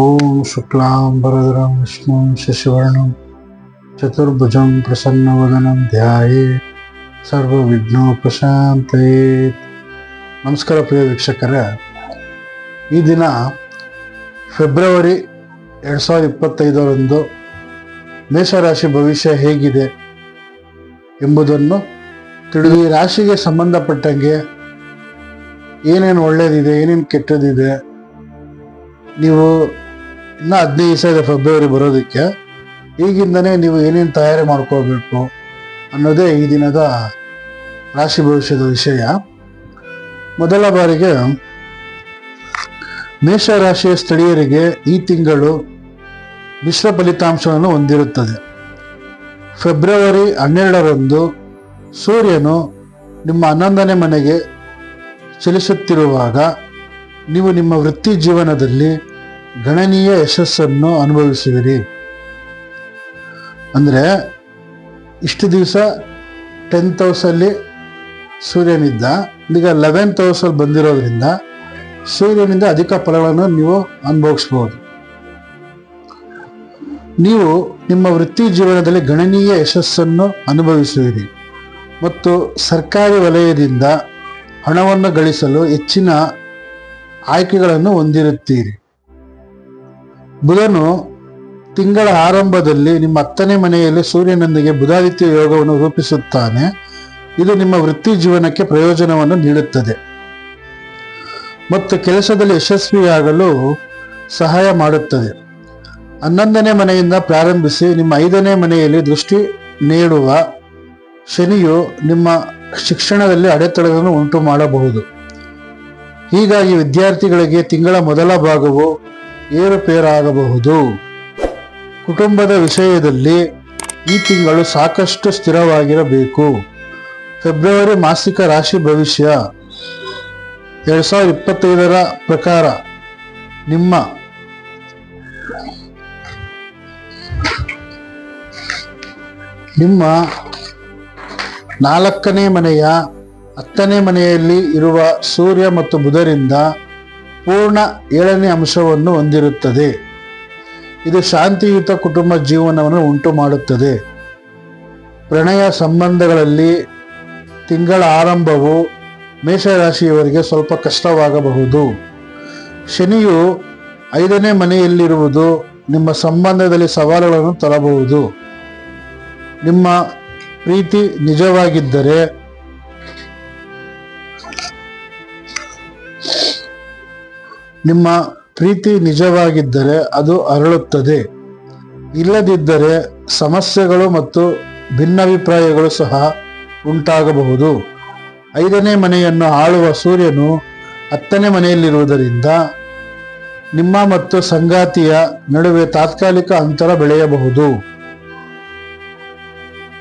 ಓಂ ಶುಕ್ಲಾಂಬರಧರಂ ವಿಷ್ಣುಂ ಶಶಿವರ್ಣಂ ಚತುರ್ಭುಜಂ ಪ್ರಸನ್ನವದನಂ ಧ್ಯಾಯೇ ಸರ್ವವಿಘ್ನೋಪಶಾಂತೇ ನಮಸ್ಕಾರ ಪ್ರಿಯ ವೀಕ್ಷಕರೇ, ಈ ದಿನ ಫೆಬ್ರವರಿ ಎರಡು ಸಾವಿರದ ಇಪ್ಪತ್ತೈದರಂದು ಮೇಷರಾಶಿ ಭವಿಷ್ಯ ಹೇಗಿದೆ ಎಂಬುದನ್ನು ತಿಳಿದು ಈ ರಾಶಿಗೆ ಸಂಬಂಧಪಟ್ಟಂಗೆ ಏನೇನು ಒಳ್ಳೇದಿದೆ, ಏನೇನು ಕೆಟ್ಟದಿದೆ, ನೀವು ಇನ್ನೂ ಹದಿನೈದು ದಿವಸ ಇದೆ ಫೆಬ್ರವರಿ ಬರೋದಕ್ಕೆ. ಈಗಿಂದನೇ ನೀವು ಏನೇನು ತಯಾರಿ ಮಾಡ್ಕೋಬೇಕು ಅನ್ನೋದೇ ಈ ದಿನದ ರಾಶಿ ಭವಿಷ್ಯದ ವಿಷಯ. ಮೊದಲ ಬಾರಿಗೆ ಮೇಷರಾಶಿಯ ಸ್ಥಳೀಯರಿಗೆ ಈ ತಿಂಗಳು ಮಿಶ್ರ ಫಲಿತಾಂಶವನ್ನು ಹೊಂದಿರುತ್ತದೆ. ಫೆಬ್ರವರಿ ಹನ್ನೆರಡರಂದು ಸೂರ್ಯನು ನಿಮ್ಮ ಹನ್ನೊಂದನೇ ಮನೆಗೆ ಚಲಿಸುತ್ತಿರುವಾಗ ನೀವು ನಿಮ್ಮ ವೃತ್ತಿ ಜೀವನದಲ್ಲಿ ಗಣನೀಯ ಯಶಸ್ಸನ್ನು ಅನುಭವಿಸುವಿರಿ ಅಂದರೆ, ಇಷ್ಟು ದಿವಸ ಟೆಂತ್ ಹೌಸಲ್ಲಿ ಸೂರ್ಯನಿದ್ದ, ಈಗ ಲೆವೆಂತ್ ಹೌಸಲ್ಲಿ ಬಂದಿರೋದ್ರಿಂದ ಸೂರ್ಯನಿಂದ ಅಧಿಕ ಫಲಗಳನ್ನು ನೀವು ಅನುಭವಿಸ್ಬೋದು. ನೀವು ನಿಮ್ಮ ವೃತ್ತಿ ಜೀವನದಲ್ಲಿ ಗಣನೀಯ ಯಶಸ್ಸನ್ನು ಅನುಭವಿಸುವಿರಿ ಮತ್ತು ಸರ್ಕಾರಿ ವಲಯದಿಂದ ಹಣವನ್ನು ಗಳಿಸಲು ಹೆಚ್ಚಿನ ಆಯ್ಕೆಗಳನ್ನು ಹೊಂದಿರುತ್ತೀರಿ. ಬುಧನು ತಿಂಗಳ ಆರಂಭದಲ್ಲಿ ನಿಮ್ಮ ಹತ್ತನೇ ಮನೆಯಲ್ಲಿ ಸೂರ್ಯನೊಂದಿಗೆ ಬುಧಾದಿತ್ಯ ಯೋಗವನ್ನು ರೂಪಿಸುತ್ತಾನೆ. ಇದು ನಿಮ್ಮ ವೃತ್ತಿ ಜೀವನಕ್ಕೆ ಪ್ರಯೋಜನವನ್ನು ನೀಡುತ್ತದೆ. ಮತ್ತು ಕೆಲಸದಲ್ಲಿ ಯಶಸ್ವಿಯಾಗಲು ಸಹಾಯ ಮಾಡುತ್ತದೆ. ಹನ್ನೊಂದನೇ ಮನೆಯಿಂದ ಪ್ರಾರಂಭಿಸಿ ನಿಮ್ಮ ಐದನೇ ಮನೆಯಲ್ಲಿ ದೃಷ್ಟಿ ನೀಡುವ ಶನಿಯು ನಿಮ್ಮ ಶಿಕ್ಷಣದಲ್ಲಿ ಅಡೆತಡೆಗಳನ್ನು ಉಂಟು ಮಾಡಬಹುದು ಹೀಗಾಗಿ ವಿದ್ಯಾರ್ಥಿಗಳಿಗೆ ತಿಂಗಳ ಮೊದಲ ಭಾಗವು ಏರುಪೇರಾಗಬಹುದು ಕುಟುಂಬದ ವಿಷಯದಲ್ಲಿ ಈ ತಿಂಗಳು ಸಾಕಷ್ಟು ಸ್ಥಿರವಾಗಿರಬೇಕು. ಫೆಬ್ರವರಿ ಮಾಸಿಕ ರಾಶಿ ಭವಿಷ್ಯ. ಎರಡ್ ಸಾವಿರದ ಇಪ್ಪತ್ತೈದರ ಪ್ರಕಾರ ನಿಮ್ಮ ನಿಮ್ಮ ನಾಲ್ಕನೇ ಮನೆಯ ಹತ್ತನೇ ಮನೆಯಲ್ಲಿ ಇರುವ ಸೂರ್ಯ ಮತ್ತು ಬುಧರಿಂದ ಪೂರ್ಣ ಏಳನೇ ಅಂಶವನ್ನು ಹೊಂದಿರುತ್ತದೆ. ಇದು ಶಾಂತಿಯುತ ಕುಟುಂಬ ಜೀವನವನ್ನು ಉಂಟು ಮಾಡುತ್ತದೆ. ಪ್ರಣಯ ಸಂಬಂಧಗಳಲ್ಲಿ ತಿಂಗಳ ಆರಂಭವು ಮೇಷರಾಶಿಯವರಿಗೆ ಸ್ವಲ್ಪ ಕಷ್ಟವಾಗಬಹುದು. ಶನಿಯು ಐದನೇ ಮನೆಯಲ್ಲಿರುವುದು ನಿಮ್ಮ ಸಂಬಂಧದಲ್ಲಿ ಸವಾಲುಗಳನ್ನು ತರಬಹುದು. ನಿಮ್ಮ ಪ್ರೀತಿ ನಿಜವಾಗಿದ್ದರೆ ನಿಮ್ಮ ಪ್ರೀತಿ ನಿಜವಾಗಿದ್ದರೆ ಅದು ಅರಳುತ್ತದೆ. ಇಲ್ಲದಿದ್ದರೆ ಸಮಸ್ಯೆಗಳು ಮತ್ತು ಭಿನ್ನಾಭಿಪ್ರಾಯಗಳು ಸಹ ಉಂಟಾಗಬಹುದು. ಐದನೇ ಮನೆಯನ್ನು ಆಳುವ ಸೂರ್ಯನು ಹತ್ತನೇ ಮನೆಯಲ್ಲಿರುವುದರಿಂದ ನಿಮ್ಮ ಮತ್ತು ಸಂಗಾತಿಯ ನಡುವೆ ತಾತ್ಕಾಲಿಕ ಅಂತರ ಬೆಳೆಯಬಹುದು.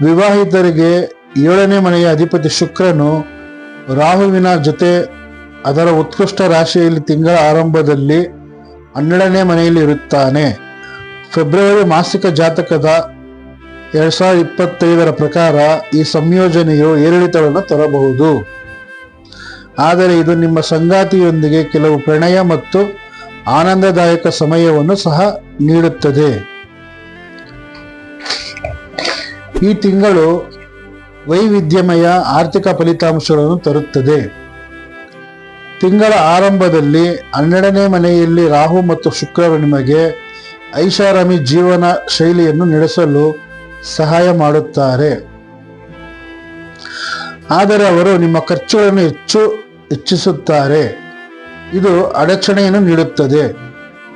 ವಿವಾಹಿತರಿಗೆ ಏಳನೇ ಮನೆಯ ಅಧಿಪತಿ ಶುಕ್ರನು ರಾಹುವಿನ ಜೊತೆ ಅದರ ಉತ್ಕೃಷ್ಟ ರಾಶಿಯಲ್ಲಿ ತಿಂಗಳ ಆರಂಭದಲ್ಲಿ ಹನ್ನೆರಡನೇ ಮನೆಯಲ್ಲಿ ಇರುತ್ತಾನೆ. ಫೆಬ್ರವರಿ ಮಾಸಿಕ ಜಾತಕದ ಎರಡ್ ಸಾವಿರದ ಇಪ್ಪತ್ತೈದರ ಪ್ರಕಾರ ಈ ಸಂಯೋಜನೆಯು ಏರಿಳಿತವನ್ನು ತರಬಹುದು. ಆದರೆ ಇದು ನಿಮ್ಮ ಸಂಗಾತಿಯೊಂದಿಗೆ ಕೆಲವು ಪ್ರಣಯ ಮತ್ತು ಆನಂದದಾಯಕ ಸಮಯವನ್ನು ಸಹ ನೀಡುತ್ತದೆ. ಈ ತಿಂಗಳು ವೈವಿಧ್ಯಮಯ ಆರ್ಥಿಕ ಫಲಿತಾಂಶಗಳನ್ನು ತರುತ್ತದೆ. ತಿಂಗಳ ಆರಂಭದಲ್ಲಿ ಹನ್ನೆರಡನೇ ಮನೆಯಲ್ಲಿ ರಾಹು ಮತ್ತು ಶುಕ್ರರು ನಿಮಗೆ ಐಷಾರಾಮಿ ಜೀವನ ಶೈಲಿಯನ್ನು ನಡೆಸಲು ಸಹಾಯ ಮಾಡುತ್ತಾರೆ. ಆದರೆ ಅವರು ನಿಮ್ಮ ಖರ್ಚುಗಳನ್ನು ಹೆಚ್ಚು ಹೆಚ್ಚಿಸುತ್ತಾರೆ. ಇದು ಅಡಚಣೆಯನ್ನು ನೀಡುತ್ತದೆ.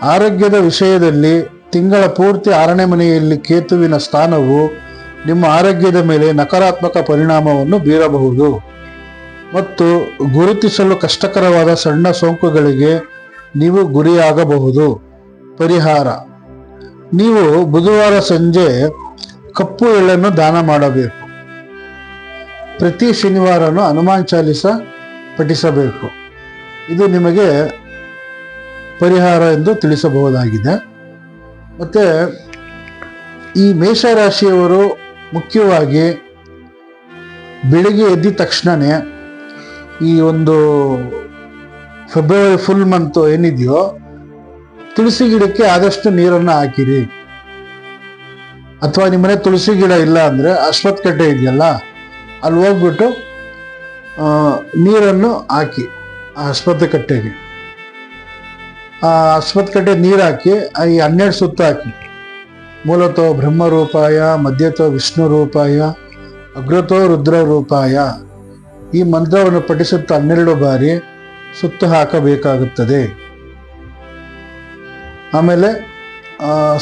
ಆರೋಗ್ಯದ ವಿಷಯದಲ್ಲಿ ತಿಂಗಳ ಪೂರ್ತಿ ಆರನೇ ಮನೆಯಲ್ಲಿ ಕೇತುವಿನ ಸ್ಥಾನವು ನಿಮ್ಮ ಆರೋಗ್ಯದ ಮೇಲೆ ನಕಾರಾತ್ಮಕ ಪರಿಣಾಮವನ್ನು ಬೀರಬಹುದು. ಮತ್ತು ಗುರುತಿಸಲು ಕಷ್ಟಕರವಾದ ಸಣ್ಣ ಸೋಂಕುಗಳಿಗೆ ನೀವು ಗುರಿಯಾಗಬಹುದು. ಪರಿಹಾರ. ನೀವು ಬುಧವಾರ ಸಂಜೆ ಕಪ್ಪು ಎಳ್ಳನ್ನು ದಾನ ಮಾಡಬೇಕು. ಪ್ರತಿ ಶನಿವಾರನು ಹನುಮಾನ್ ಚಾಲಿಸ ಪಠಿಸಬೇಕು. ಇದು ನಿಮಗೆ ಪರಿಹಾರ ಎಂದು ತಿಳಿಸಬಹುದಾಗಿದೆ. ಮತ್ತು ಈ ಮೇಷರಾಶಿಯವರು ಮುಖ್ಯವಾಗಿ ಬೆಳಿಗ್ಗೆ ಎದ್ದ ತಕ್ಷಣನೇ ಈ ಒಂದು ಫೆಬ್ರವರಿ ಫುಲ್ ಮಂತ್ ಏನಿದೆಯೋ, ತುಳಸಿ ಗಿಡಕ್ಕೆ ಆದಷ್ಟು ನೀರನ್ನು ಹಾಕಿರಿ. ಅಥವಾ ನಿಮ್ಮನೆ ತುಳಸಿ ಗಿಡ ಇಲ್ಲ ಅಂದರೆ ಅಶ್ವತ್ಥ ಕಟ್ಟೆ ಇದೆಯಲ್ಲ, ಅಲ್ಲಿ ಹೋಗ್ಬಿಟ್ಟು ನೀರನ್ನು ಹಾಕಿ ಆ ಅಶ್ವತ್ಥ ಕಟ್ಟೆಗೆ ಆ ಅಶ್ವತ್ಥ ಕಟ್ಟೆ ನೀರು ಹಾಕಿ, ಈ ಹನ್ನೆರಡು ಸುತ್ತ ಹಾಕಿ. ಮೂಲತೋ ಬ್ರಹ್ಮರೂಪಾಯ, ಮಧ್ಯತೋ ವಿಷ್ಣು ರೂಪಾಯ ಅಗ್ರತೋ ರುದ್ರ ರೂಪಾಯ ಈ ಮಂತ್ರವನ್ನು ಪಠಿಸುತ್ತಾ ಹನ್ನೆರಡು ಬಾರಿ ಸುತ್ತು ಹಾಕಬೇಕಾಗುತ್ತದೆ. ಆಮೇಲೆ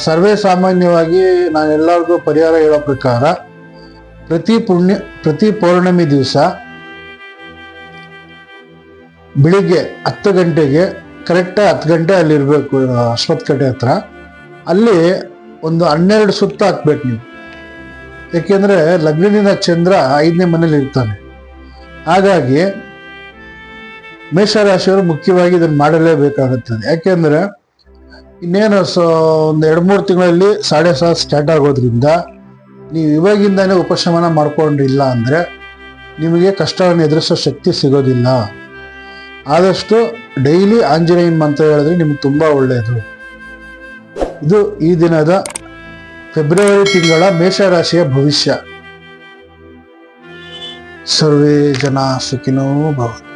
ಸರ್ವೇ ಸಾಮಾನ್ಯವಾಗಿ ನಾನೆಲ್ಲರಿಗೂ ಪರಿಹಾರ ಹೇಳೋ ಪ್ರಕಾರ ಪ್ರತಿ ಪುಣ್ಯ, ಪ್ರತಿ ಪೌರ್ಣಮಿ ದಿವಸ ಬೆಳಿಗ್ಗೆ ಹತ್ತು ಗಂಟೆಗೆ ಕರೆಕ್ಟಾಗಿ ಹತ್ತು ಗಂಟೆ ಅಲ್ಲಿರಬೇಕು ಅಶ್ವತ್ಕಟೆ ಹತ್ರ. ಅಲ್ಲಿ ಒಂದು ಹನ್ನೆರಡು ಸುತ್ತ ಹಾಕ್ಬೇಕು ನೀವು. ಯಾಕೆಂದ್ರೆ ಲಗ್ನದಿಂದ ಚಂದ್ರ ಐದನೇ ಮನೇಲಿ ಇರ್ತಾನೆ. ಹಾಗಾಗಿ ಮೇಷರಾಶಿಯವರು ಮುಖ್ಯವಾಗಿ ಇದನ್ನು ಮಾಡಲೇಬೇಕಾಗುತ್ತದೆ. ಯಾಕೆಂದ್ರೆ ಇನ್ನೇನು ಸೊ ಒಂದು ಎರಡು ಮೂರು ತಿಂಗಳಲ್ಲಿ ಸಾಡೆ ಸಾತ್ ಸ್ಟಾರ್ಟ್ ಆಗೋದ್ರಿಂದ ನೀವು ಇವಾಗಿಂದಾನೇ ಉಪಶಮನ ಮಾಡ್ಕೊಂಡಿಲ್ಲ ಅಂದರೆ ನಿಮಗೆ ಕಷ್ಟವನ್ನು ಎದುರಿಸೋ ಶಕ್ತಿ ಸಿಗೋದಿಲ್ಲ. ಆದಷ್ಟು ಡೈಲಿ ಆಂಜನೇಯನ್ ಮಂತ್ರ ಹೇಳಿದ್ರೆ ನಿಮ್ಗೆ ತುಂಬ ಒಳ್ಳೆಯದು ಇದು ಈ ದಿನದ ಫೆಬ್ರವರಿ ತಿಂಗಳ ಮೇಷರಾಶಿಯ ಭವಿಷ್ಯ. સર્વે જના સુખીનો ભવતુ